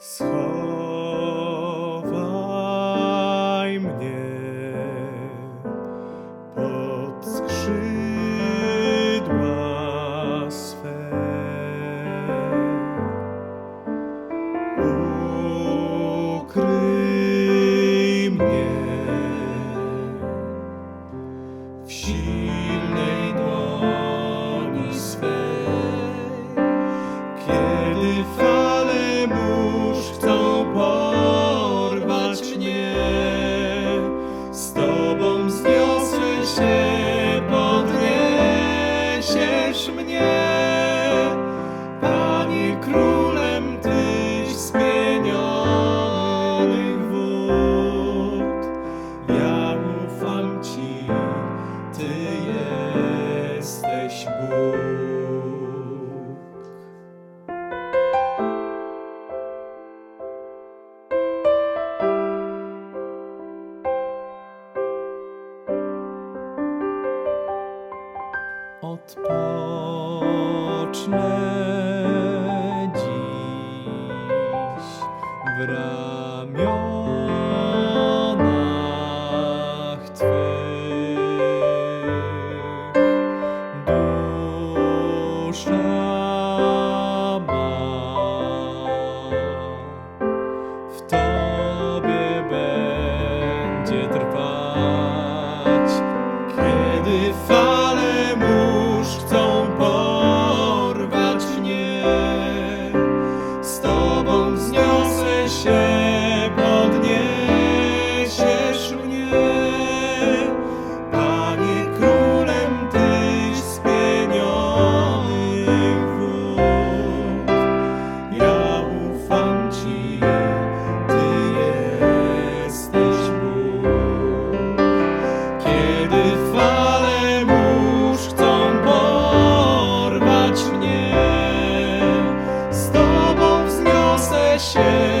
そう。mnie, Panie Król. odpocznę dziś w ramionach Twych. Dusza ma w Tobie będzie trwać. 是。